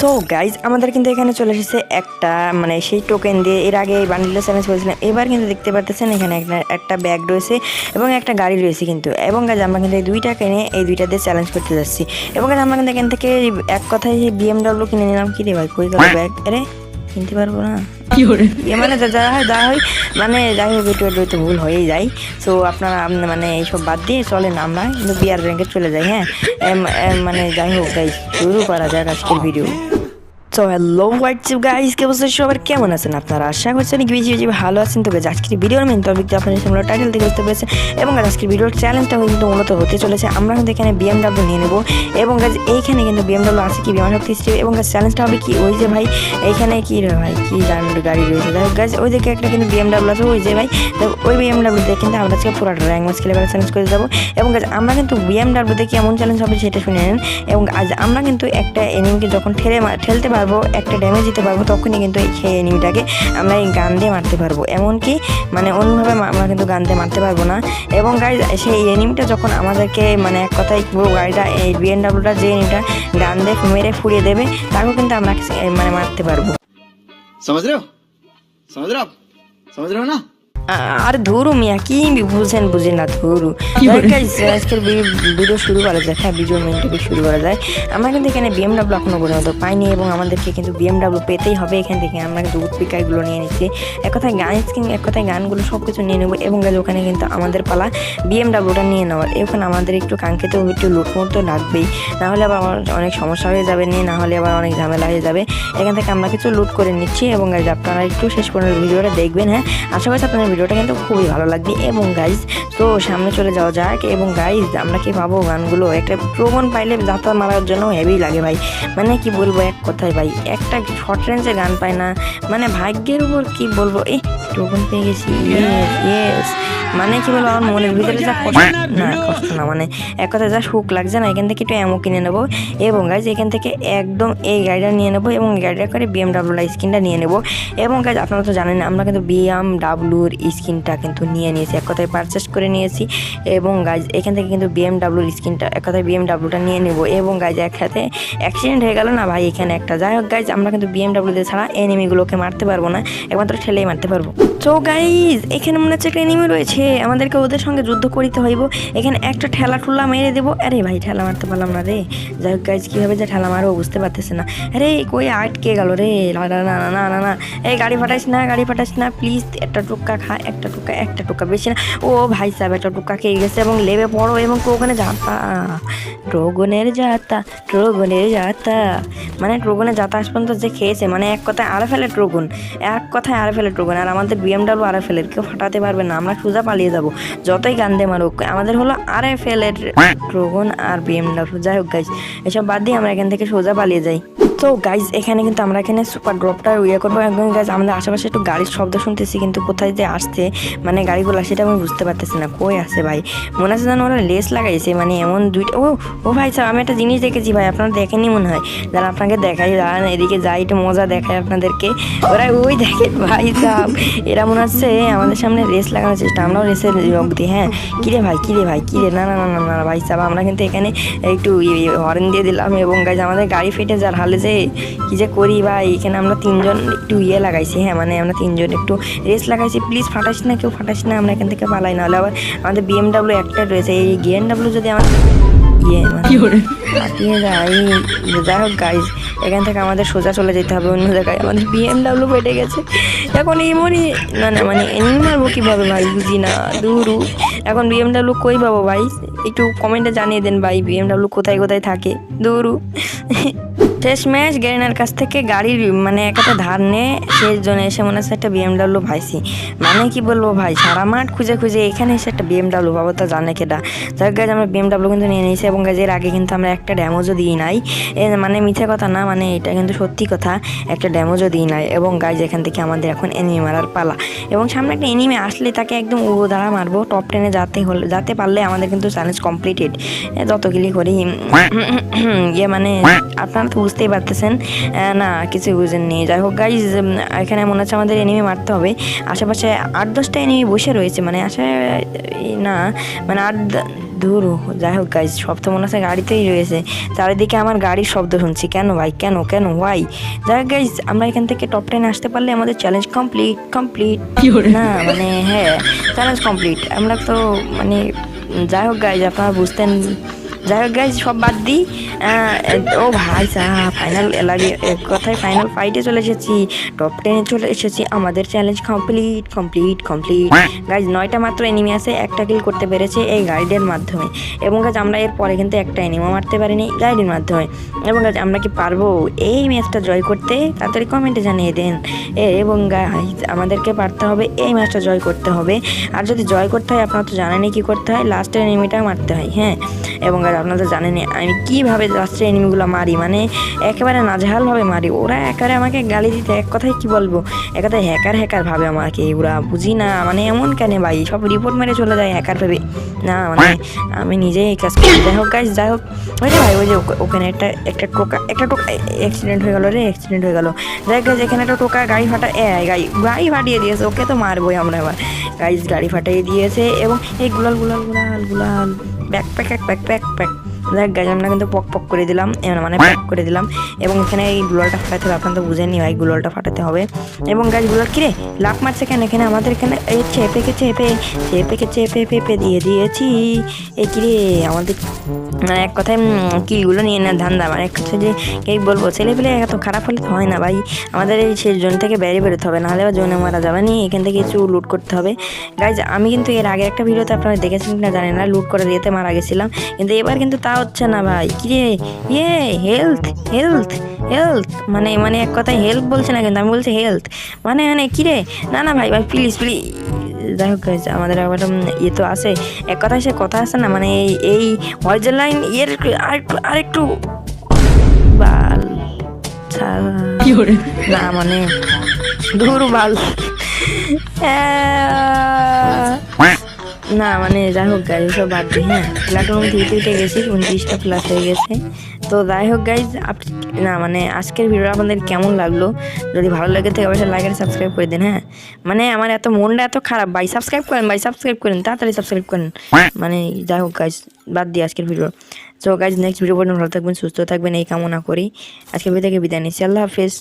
তো গাইজ আমাদের কিন্তু এখানে চলে এসেছে একটা মানে সেই টোকেন দিয়ে এর আগে এই বান্ডিলটা চ্যালেঞ্জ করেছিলাম। এবার কিন্তু দেখতে পারতেছেন এখানে একটা ব্যাগ রয়েছে এবং একটা গাড়ি রয়েছে কিন্তু। এবং গাছ আমরা কিন্তু এই দুইটা কিনে এই দুইটা দিয়ে চ্যালেঞ্জ করতে যাচ্ছি। এবং গাছ আমরা কিন্তু এখান থেকে এক কথায় বিএমডাব্লিউ কিনে নিলাম। কি রে ভাই, কই ব্যাগ আরে, কিনতে পারব না। এ মানে যা হয় যা হয় মানে যাই হোক, একটু একটু ভুল হয়েই যায়। সো আপনারা মানে এইসব বাদ দিয়ে চলেন আমরা, কিন্তু বিয়ার ব্যাংকে চলে যাই হ্যাঁ? মানে যাই হোক গাই শুরু করা যাক আজকের ভিডিও তো হ্যালো হোয়াটসঅ্যাপ গাইস কে বলছে সবার? কেমন আছেন আপনারা? আশা করছি অনেক বেশি ভালো আছেন। তো আজকের ভিডিওর মেন টপিক আপনারা তোমরা টাইটেল থেকে বুঝতে পেরেছেন। এবং আজকের ভিডিওর চ্যালেঞ্জটা কিন্তু মূলত হতে চলেছে। আমরা কিন্তু এখানে বিএমডাব্লিউ নিয়ে নেব। এবং গাছ এইখানে কিন্তু বিএমডাব্লিউ আছে কি বিমান শক্তি স্ট্রিপ এবং চ্যালেঞ্জটা হবে কি? ওই যে ভাই এইখানে কি ভাই কি গাড়ি রয়েছে। হোক গাছ ওই দিকে একটা কিন্তু বিএমডাব্লিউ আছে। ওই যে ভাই ওই বিএমডাব্লিউ দিয়ে কিন্তু আমরা আজকে পুরো র্যাঙ্ক ম্যাচ খেলে চ্যালেঞ্জ করে যাব। এবং guys, আমরা কিন্তু বিএমডাব্লিউ দিয়ে কেমন চ্যালেঞ্জ হবে সেটা শুনে নেন। এবং আজ আমরা কিন্তু একটা এনিমিকে যখন ঠেলে ঠেলতে পারব পারব, একটা ড্যামেজ দিতে পারব, তখনই কিন্তু সেই এনিমিটাকে আমরা এই গান দিয়ে মারতে পারব। এমনকি মানে অন্যভাবে আমরা কিন্তু গান দিয়ে মারতে পারব না। এবং গাড়ি সেই এনিমিটা যখন আমাদেরকে মানে এক কথায় পুরো গাড়িটা, এই বিএনডাব্লিউটা যে এনিমিটা গান দিয়ে মেরে ফুরিয়ে দেবে, তাকেও কিন্তু আমরা মানে মারতে পারব। সমুদ্র সমুদ্র সমুদ্র না। আর ধরু মিয়া কি বুঝেন বুঝি না ধরু। আজকের ভিডিও শুরু করা যায় হ্যাঁ ভিডিও মেন টিভি শুরু করা যায়। আমরা কিন্তু এখানে বিএমডাব্লু এখনও পর্যন্ত পাইনি এবং আমাদেরকে কিন্তু বিএমডাব্লু পেতেই হবে এখান থেকে। আমরা কিন্তু উৎপিকাগুলো নিয়ে নিচ্ছি। এক কথায় গান স্কিন এক কথায় গানগুলো সব কিছু নিয়ে নেব এবং গেলে ওখানে কিন্তু আমাদের পালা বিএমডাব্লুটা নিয়ে নেওয়ার। ওখানে আমাদের একটু কাঙ্ক্ষিত একটু লুটমুট তো লাগবেই। নাহলে আবার আমার অনেক সমস্যা হয়ে যাবে নিয়ে নাহলে আবার অনেক ঝামেলা হয়ে যাবে। এখান থেকে আমরা কিছু লুট করে নিচ্ছি এবং আপনারা একটু শেষ পর্যন্ত ভিডিওটা দেখবেন হ্যাঁ। আশা করছি আপনার ভিডিওটা কিন্তু খুবই ভালো লাগবে। এবং গাইজ তো সামনে চলে যাওয়া যাক এবং গাইজ আমরা কি পাবো গানগুলো? একটা প্রবণ পাইলে যাত্রা মারার জন্য হেভি লাগে ভাই। মানে কি বলব এক কথায় ভাই, একটা শর্ট রেঞ্জে গান পায় না। মানে ভাগ্যের উপর কি বলব? এই টোকন পেয়ে গেছি। ইয়েস মানে কি বলব আমার মনের ভিতরে যা কষ্ট না কষ্ট না মানে এক কথায় যা সুখ লাগছে না এখান থেকে একটু অ্যামো কিনে নেব। এবং গাইজ এখান থেকে একদম এই গাড়িটা নিয়ে নেব এবং গাড়িটা করে বিএমডাব্লিউ স্কিনটা নিয়ে নেব। এবং গাইজ আপনারা তো জানেন আমরা কিন্তু বিএমডাব্লিউর স্কিনটা কিন্তু নিয়ে নিয়েছি এক কথায় পারচেস করে নিয়েছি। এবং গাইজ এখান থেকে কিন্তু বিএমডাব্লিউর স্কিনটা এক কথায় বিএমডাব্লিউটা নিয়ে নেব। এবং গাইজ এক সাথে অ্যাক্সিডেন্ট হয়ে গেল না ভাই এখানে একটা। যাই হোক গাইজ আমরা কিন্তু বিএমডাব্লিউ দিয়ে ছাড়া এনিমিগুলোকে মারতে পারব না একমাত্র ঠেলেই মারতে পারব। তো গাইজ এখানে মনে হচ্ছে একটা এনিমি রয়েছে। আমাদেরকে ওদের সঙ্গে যুদ্ধ করিতে হইব। এখানে একটা ঠেলা ঠুলা মেরে দেবো। আরে ভাই, ঠেলা মারতে পারলাম না রে। যাই হোক গাইজ কীভাবে যে ঠেলা মারবো বুঝতে পারতেছে না। আরে, কই আটকে গেল রে। না না না না না এই গাড়ি ফাটাইস না, গাড়ি ফাটাইস না। প্লিজ একটা টুকা খা, একটা টুকা একটা টুকা। বেশি না। ও ভাই সাহেব, একটা টুকা খেয়ে গেছে এবং লেবে পড়ো এবং ওখানে যাতা ট্রোগনের যাতা ট্রোগনের যাতা। মানে ট্রোগনের যাতা আজ পর্যন্ত যে খেয়েছে মানে এক কথায় আরে ফেলে ট্রোগন এক কথায় আরে ফেলে ট্রোগন আর আমাদের বিএমডাব্লিউ আরে ফেলের কেউ ফাটাতে পারবে না। আমরা সোজা পালিয়ে যাব। যতই গান্দে মারুক আমাদের হলো আর এফ এলের ট্রোগন আর বিএমডাব্লিউ যাই হোক গাইজ এসব বাদ দিয়ে আমরা এখান থেকে সোজা পালিয়ে যাই। তো গাইজ এখানে কিন্তু আমরা এখানে সুপার ড্রপটা ইয়ে করব। একদম গাইজ আমাদের আশেপাশে একটু গাড়ির শব্দ শুনতেছি কিন্তু কোথায় যে আসছে মানে গাড়িগুলো সেটা আমি বুঝতে পারতেছি না। কই আছে ভাই? মনে হচ্ছে যেন ওরা লেস লাগাইছে মানে এমন দুইটা ও ও ভাই স্যার আমি একটা জিনিস দেখেছি ভাই আপনারা দেখেনি মনে হয়? যারা আপনাকে দেখাই দাঁড়ান এদিকে যাই একটু মজা দেখায় আপনাদেরকে। ওরা ওই দেখেন ভাই সাহ এরা মনে হচ্ছে আমাদের সামনে রেস লাগানোর চেষ্টা। আমরাও রেসের যোগ দিই হ্যাঁ? কিরে ভাই কিরে ভাই কিরে? না না না না না ভাই সাহেব আমরা কিন্তু এখানে একটু হরেন দিয়ে দিলাম এবং গাইজ আমাদের গাড়ি ফেটে যার হালে যে কি যে করি ভাই এখানে আমরা তিনজন একটু ইয়ে লাগাইছি হ্যাঁ? মানে আমরা তিনজন একটু রেস লাগাইছি প্লিজ ফাটাস না কেউ ফাটাস না আমরা এখান থেকে পালাই নাহলে আবার আমাদের বিএমডাব্লিউ একটা রয়েছে এই বিএমডাব্লিউ যদি আমার ইয়ে মানে ফাটিয়ে যায় যাই হোক গাইজ এখান থেকে আমাদের সোজা চলে যেতে হবে, অন্য জায়গায়। আমাদের বিএমডাব্লিউ ফেটে গেছে। এখন এই মনে না না মানে এমনি মারবো কীভাবে ভাই? বুঝি না, দূরু। এখন বিএমডাব্লিউ কই পাবো ভাই? একটু কমেন্টে জানিয়ে দেন ভাই বিএমডাব্লিউ কোথায় কোথায় থাকে। দূরু। শেষ ম্যাচ গ্যারিনার কাছ থেকে গাড়ির মানে একটা ধার নিয়ে শেষ জনে এসে মনে হচ্ছে একটা বিএমডাব্লিউ ভাইছি। মানে কি বলব ভাই, সারা মাঠ খুঁজে খুঁজে এখানে এসে একটা বিএমডাব্লিউ পাবো, তা জানে কেটা যাক গাছ আমরা বিএমডাব্লিউ কিন্তু নিয়ে নিয়েছি এবং এর আগে কিন্তু আমরা একটা ড্যামোজও দিই নাই। মানে মিথ্যে কথা না মানে এটা কিন্তু সত্যি কথা, একটা ড্যামেজও দিই নাই। এবং গাছ এখান থেকে আমাদের এখন এনিমি মারার পালা। এবং সামনে একটা এনিমি আসলে তাকে একদম উড়ো দ্বারা মারবো টপ টেনে যাতে হলে, যাতে পারলে আমাদের কিন্তু চ্যালেঞ্জ কমপ্লিটেড যত গিলি করি ইয়ে মানে আপনারা তো বুঝতেই পারতেছেন না কিছু বুঝেননি যাই হোক গাইজ এখানে মনে হচ্ছে আমাদের এনিমি মারতে হবে। আশেপাশে আট দশটা এনিমি বসে রয়েছে মানে আসে না মানে আট দূর যাই হোক গাইজ সব তো মনে হচ্ছে গাড়িতেই রয়েছে। চারিদিকে আমার গাড়ির শব্দ শুনছি কেন ভাই কেন কেন ওয়াই যাই হোক গাইজ আমরা এখান থেকে টপ টেনে আসতে পারলে আমাদের চ্যালেঞ্জ কমপ্লিট কমপ্লিট না মানে হ্যাঁ চ্যালেঞ্জ কমপ্লিট আমরা তো মানে যাই হোক গাইজ আপনারা বুঝতেন যাই হোক গাইজ সব বাদ দিই ও ভাই সাহা ফাইনাল লাগে এক কথায় ফাইনাল ফাইটে চলে এসেছি। টপ টেনে চলে এসেছি। আমাদের challenge complete complete complete guys নয়টা মাত্র এনিমি আছে একটা কিল করতে পেরেছে এই গাইডের মাধ্যমে। এবং গাছ আমরা এর পরে কিন্তু একটা এনিমও মারতে পারিনি গাইডের মাধ্যমে। এবং গাছ আমরা কি পারব? এই ম্যাচটা জয় করতে তাড়াতাড়ি কমেন্টে জানিয়ে দেন। এ এবং গাইজ আমাদেরকে পারতে হবে এই ম্যাচটা জয় করতে হবে। আর যদি জয় করতে হয় আপনারা তো জানেনই কী করতে হয়? লাস্টের এনিমিটা মারতে হয় হ্যাঁ। এবং গাইজ আপনারা তো জানেনই, আমি কীভাবে লাস্টের এনিমিগুলো মারি মানে একেবারে নাজেহালভাবে মারি। ওরা একেবারে আমাকে গালি দিতে এক কথায় কি বলব? এক কথায় হ্যাকার হ্যাকার ভাবে আমাকে ওরা বুঝি না মানে এমন কেন ভাই? সব রিপোর্ট মেরে চলে যায় হ্যাকার ভেবে। না মানে আমি নিজেই এই কাজ করি। যাই হোক গাইজ যাই হোক। ওই ভাই, ওই যে ওখানে একটা একটা টোকা একটা টোকা অ্যাক্সিডেন্ট হয়ে গেল রে অ্যাক্সিডেন্ট হয়ে গেল। দেখ গাইজ এখানে একটা টোকা, গাড়ি ফাটা, এ, গাড়ি গাড়ি ফাটিয়ে দিয়েছে, ওকে তো মারবোই আমরা এবার। গাইজ গাড়ি ফাটিয়ে দিয়েছে এবং এই গুলাল গুলাল গুলাল গুলাল ব্যাক প্যাক এক প্যাক প্যাক প্যাক দেখ গাছ আমরা কিন্তু পক পক করে দিলাম মানে পক করে দিলাম, এবং এখানে এই গুলালটা ফাটাতে হবে, আপনারা তো বুঝেনি ভাই গুলালটা ফাটাতে হবে। এবং গাছ গুলাল কিরে লাভ মারছে কেন এখানে? আমাদের এখানে এই চেপে চেপে চেপে চেপে, পেপে দিয়ে দিয়েছি। এই কিরে আমাদের মানে এক কথায় কিলগুলো নিয়ে না, ধান্দা। মানে এক কথায় যে এই বলব ছেলে পেলে এত খারাপ হলে হয় না ভাই। আমাদের এই সেই জোন থেকে বেরিয়ে বেরোতে হবে, নাহলে বা জোনে মারা যাবে না, এখান থেকে কিছু লুট করতে হবে। গাইজ আমি কিন্তু এর আগে একটা ভিডিওতে আপনারা দেখেছেন কিনা জানি না লুট করে দিয়েতে মারা গেছিলাম। কিন্তু এবার কিন্তু তা হচ্ছে না ভাই। কিরে? ইয়ে হেলথ হেলথ হেলথ মানে মানে এক কথায় হেল্প বলছে না কিন্তু আমি বলছি হেলথ মানে মানে কিরে? না না ভাই ভাই প্লিজ প্লিজ যাই হোক আমাদের আবার ইয়ে তো আছে। এক কথায় সে কথা আছে না মানে এই এই হরিজেন লাইন ইয়ের আরেকটু আরেকটু বাল না মানে দূর বাল না মানে যাই হোক গাইজ সব বাদ দিই হ্যাঁ। প্লাটুন থ্রিতে উঠে গেছি, উনত্রিশটা প্লাস হয়ে গেছে। তো যাই হোক গাইজ না মানে আজকের ভিডিও আপনাদের কেমন লাগল? যদি ভালো লাগে থাকে অবশ্যই লাইক আর সাবস্ক্রাইব করে দিন হ্যাঁ। মানে আমার এত মনটা এত খারাপ, ভাই সাবস্ক্রাইব করেন, ভাই সাবস্ক্রাইব করেন, তাড়াতাড়ি সাবস্ক্রাইব করেন। মানে যাই হোক গাইজ বাদ দিই আজকের ভিডিও তো গাইজ নেক্সট ভিডিও পর্যন্ত ভালো থাকবেন, সুস্থ থাকবেন, এই কামনা করি। আজকের ভিডিও থেকে বিদায় নিচ্ছি, আল্লাহ হাফেজ।